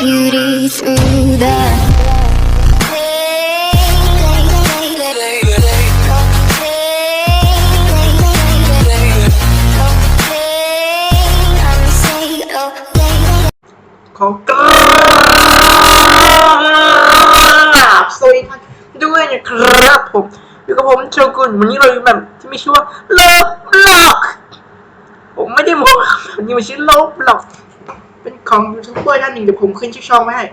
beauty through the ขอกราบสวัสดีท่านด้วยนะครับผมอยู่กับผมโชกุนวันนี้เราอยู่แบบที่มีชื่อว่าโลบล็อก ผมไม่ได้บอกวันนี้มันชื่อโลบล็อก เป็นของยูทูบเบอร์ท่านหนึ่งเดี๋ยวผมขึ้นชื่อช่องไว้ให้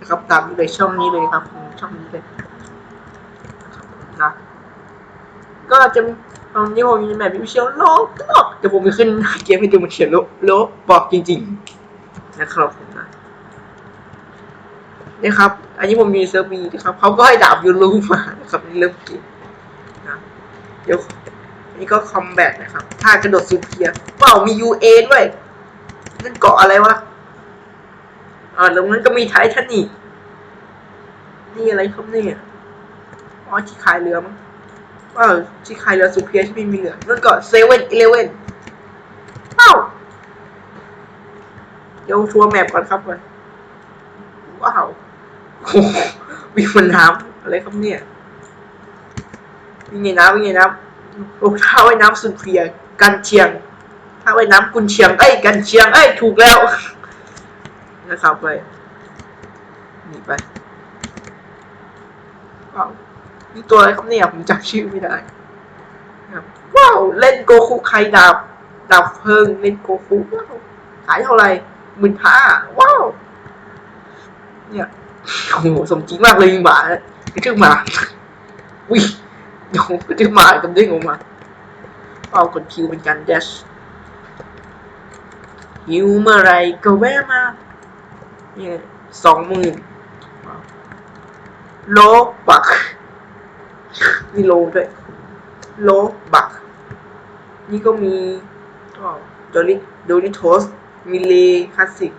นะครับตามเลยช่องนี้เลยครับช่องนี้เลยนะก็จะตอนนี้ผมมีแบบมีชื่อโลบล็อกเดี๋ยวผมจะขึ้นเกมให้ดูมันเขียนโลโลบอกจริง ๆ นะครับผมนะนี่ครับ อันนี้ผมมีเซิร์ฟวีนะครับเขาก็ให้ดาบยูรูมานะครับเริ่มเกมนะเดี๋ยวอันนี้ก็คอมแบทนะครับท่ากระโดดซูเพียเปล่ามียูเอด้วย นั่นเกาะอะไรวะ อ่าแล้วนั้นก็มีไททันอีกนี่อะไรครับเนี่ยอ๋อที่ขายเรือมั้งว้าที่ขายเรือซูเพียที่ม่มีเรือนั่นก็เซเว่นอีเลเว่นอ้าเดี๋ยวทัวร์แมปก่อนครับก่อนว้าวโอ้โหวิ่งบนน้ำอะไรครับเนี่ยวิ่งในน้ำวิ่งในน้ำรองเท้าว่ายน้ำสุดเพียกันเชียง ถ้าว่ายน้ำกุนเชียงเอ้ยกันเชียงเอ้ยถูกแล้วนะครับไปหนีไปว้าวนี่ตัวอะไรครับเนี่ยผมจำชื่อไม่ได้ว้าวเล่นโกคุใครดาบดาบเพิงเล่นโกคุว้าวขายเท่าไหร่หมื่นห้าว้าวเนี่ยโอ้โหสมจริงมากเลยหมาไอ้ชื่อหมาวิเดี๋ยวก็ชื่อหมากับเด้งออกมาเอากดคิวเป็นการเดช หิวเมื่อไรก็แวะมาเนี่ยสองหมื่นโลบักมีโลด้วยโลบัก นี่ก็มีอ๋อโดริโดริโทสมิเลคลาสสิก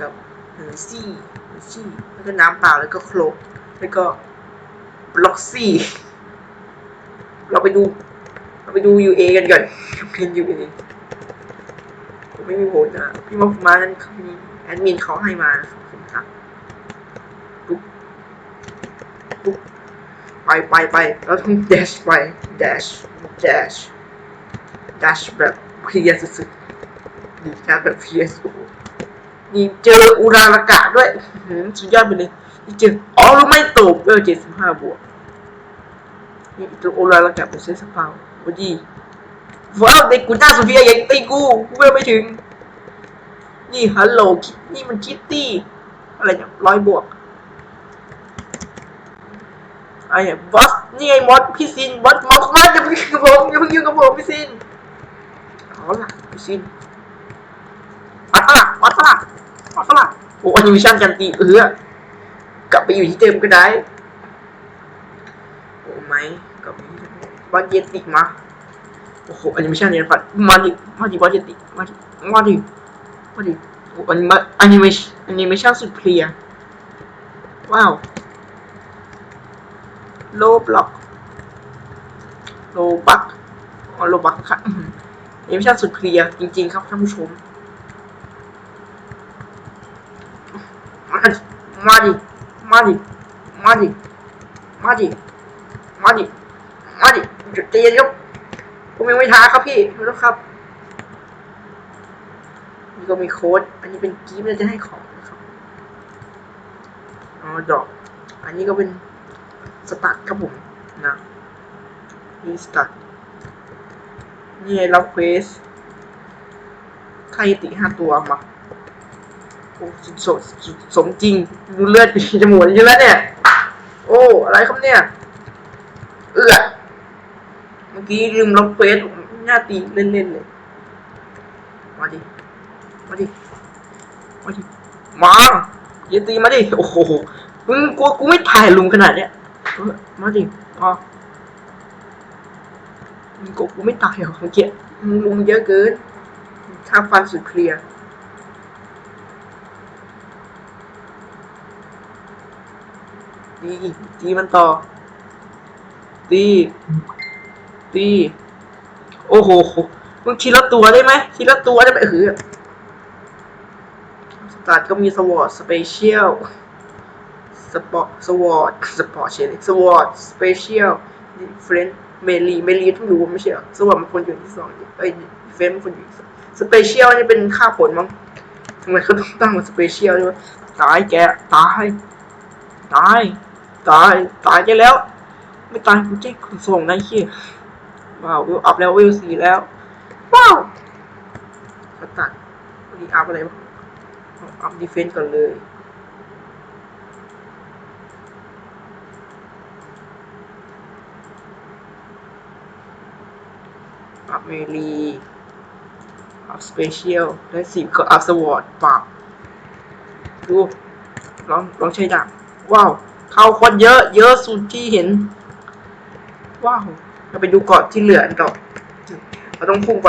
กับเฮอร์ซี่เฮอร์ซี่แล้วก็น้ำเปล่าแล้วก็โคลกแล้วก็บล็อกซี่ เราไปดู เราไปดู UA กันก่อนเป็น UA ผมไม่มีโหดนะพี่มามานั้นเขามีแอดมินเขาให้มาขอบคุณครับปุ๊บปุ๊บไปไปไปเราต้อง dash ไป dash dash dash แบบเพียสุดๆดีนะแบบเพียสุดนี่เจออุรานากะด้วยหือสุดยอดไปเลยนี่เจออ๋อรู้ไม่ตกเออเจ็ดสิบห้าบวกนี่เจออุรานากะเป็นเซสฟาวโอ้ดี ว้าวเด็กกูหน้าสุดเพียยังตีกูกูเวลไม่ถึง นี่ฮัลโหลนี่มันคิตตี้อะไรเนี่ยร้อยบวกไอ้เนี่ยบอสนี่ไงมอสพี่ซินบอสมอสมาอย่าเพิ่งยุ่งกับผมอย่าเพิ่งยุ่งกับผมพี่ซินเอาล่ะพี่ซินวัดปะล่ะวัดปะล่ะวัดปะล่ะโอ้อนิเมชันกันตีเออกลับไปอยู่ที่เดิมก็ได้โอ้ไม่กลับไปที่เดิมบอสเยติมา โอ้โหอนิเมชันเนี่ยฝันมาดิมาดิบอสเยติมาดิมาดิมาดิอ้นิเมอนิเมชันอนิเมชันสุดเพลียว้าวโลบล็อกโลบักอ๋อโลบักค่ะอื้อนิเมชันสุดเพลียจริง ๆ ครับท่านผู้ชมมาดิมาดิมาดิมาดิมาดิมาดิหยุดใจเย็นครับ ผมยังไม่ท้าครับพี่ไม่ต้องครับนี่ก็มีโค้ด อันนี้เป็นกีฟเราจะให้ของนะครับอ๋อดอก อันนี้ก็เป็นสตาร์ทครับผมนะนี่สตาร์ทนี่รับเควสใครติห้าตัวมาโอ้สสสสมจริง ดูเลือดปีจมูกอยู่แล้วเนี่ย โอ้ อะไรครับเนี่ย เอือ มื่อกี้ลืมล็อกเฟสหน้าตีเล่นๆเลย มาดิ มาดิ มาดิ มาอย่าตีมาดิ โอ้โหมึงกลัวกูไม่ถ่ายลุงขนาดเนี้ย มาดิมามึงกลัวกูไม่ตายหรอเมื่อกี้มึงลุงเยอะเกินถ้าฟันสุดเคลียร์ตีตีมันต่อตี ตีโอ้โหมึงทีละตัวได้ไหมทีละตัวได้ไหมเออตัดก็มีสวอตสเปเชียลสปอร์ตสวอตสปอร์ตเชนสวอตสเปเชียลดิเฟรนเมลีเมลีต้องรู้ไม่ใช่หรอสวอตมันคนอยู่ที่สองเอ้ยดิเฟรนมันคนอยู่ที่สองสเปเชียลนี่เป็นค่าผลมั้งทำไมเขาต้องตั้งมาสเปเชียลด้วยตายแกตายตายตายตายแกแล้ว ไม่ตายกูแจ้งขนส่งนะไอ้เฮีย ว้าววิวอัพแล้ววิวสี่แล้ว ว้าวมาตัดวันนี้อัพอะไรบ้างอัพดีเฟนต์ก่อนเลยอัพเมลีอัพสเปเชียลและสิบก็อัพสวอตปากดูลองลองใช้ดาบว้าว เข้าคนเยอะ เยอะสุดที่เห็น ว้าว เราไปดูเกาะที่เหลือกันต่อเราต้องพุ่งไป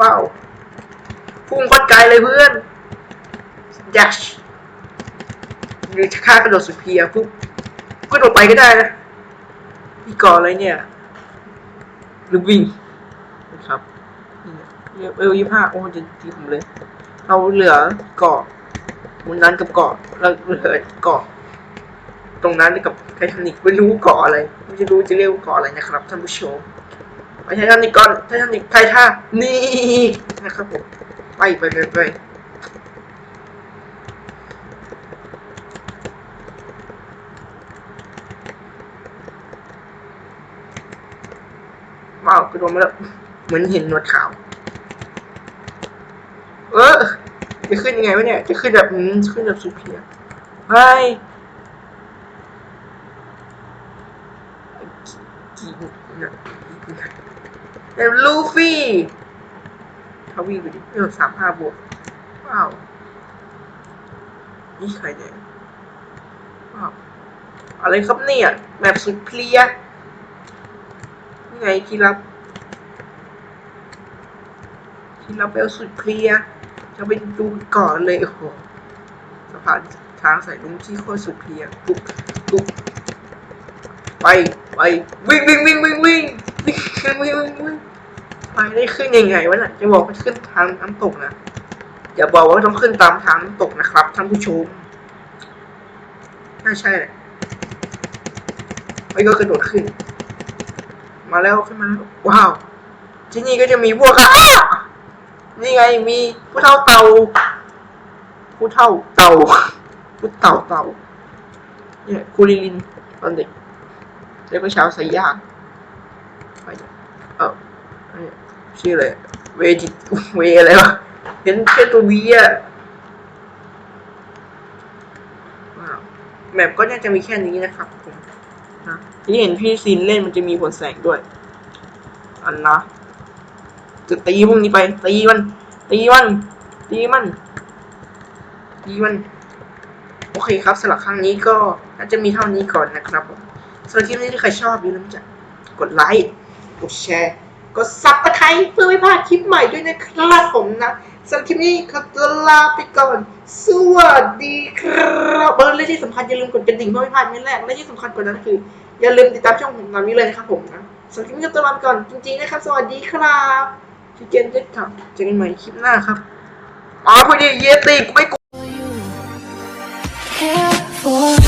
ว้าว พุ่งโคตรไกลเลยเพื่อนดัชหรือค่ากระโดดสุดเพียปุ๊บกระโดดไปก็ได้นะนี่เกาะอะไรเนี่ย หรือวิ่งนะครับเอลยี่ห้าโอ้จะตีผมเลย เราเหลือเกาะมุนนั้นกับเกาะแล้วเหลือเกาะ ตรงนั้นกับไททานิกไม่รู้เกาะอะไรไม่รู้จะเรียกว่าเกาะอะไรนะครับท่านผู้ชมไปไททานิกก่อนไททานิกไทท่านี่นะครับผมไปไปไปไปว้าวกระโดดมาแล้วเหมือนเห็นหนวดขาว เออจะขึ้นยังไงวะเนี่ย จะขึ้นแบบขึ้นแบบสุดเพียเฮ้ย กี่นลูฟี่ทวีไปดิเออสามห้าบวกว้าวนี่ใครเนี่ยว้าวอะไรครับเนี่ยแบบสุดเพลียนี่ไงที่รับที่รับแบบสุดเพลียจะไปดูก่อนเลยโอ้โหสะพานทางสายลุงที่โคตรสุดเพลียปุ๊บปุ๊บ ไปไปวิ่งวิ่งวิ่งวิ่งวิ่งวิ่งวิ่งวิ่งวิ่งไปได้ขึ้นยังไงวะน่ะจะบอกว่าขึ้นทางน้ำตกนะอย่าบอกว่าต้องขึ้นตามทางน้ำตกนะครับท่านผู้ชมไม่ใช่แหละไอ้ก็กระโดดขึ้น มาแล้วขึ้นมาแล้วว้าว ที่นี่ก็จะมีพวกอ้านี่ไงมีผู้เท่าเต่าผู้เท่าเต่าผู้เต่าเต่าเนี่ยคูริลินตอนเด็ก แล้วก็ชาวสายยางไปเอออันนี้ชื่ออะไรเวจิเวอะไรวะเห็นแค่ตัววีอะแมปก็น่าจะมีแค่นี้นะครับผมนะที่เห็นพี่ซินเล่นมันจะมีผลแสงด้วย อันนะจะตีพวกนี้ไป ตีมัน ตีมัน ตีมัน ตีมัน โอเคครับสำหรับครั้งนี้ก็น่าจะมีเท่านี้ก่อนนะครับผม สำหรับนี้ถ้าใครชอบอย่าลืมจะกดไลค์กดแชร์กดซับสไครต์เพื่อไม่พลาดคลิปใหม่ด้วยนะครับผมนะสำหรับคลินี้ขอตัวลาไปก่อน สวัสดีครับเออและที่สำคัญอย่าลืมกดกระดิ่งเพื่อไม่พลาดนี่แรกและที่สำคัญกว่านั้นคือ อย่าลืมติดตามช่องของเรานี่เลยนะครับผมนะสำหรับคลิปนี้ขอตัวลาไปก่อนจริงๆนะครับ สวัสดีครับทีเจนเจ็ดครับเจอกันใหม่คลิปหน้าครับอ๋อพอดีเยติไม่ก for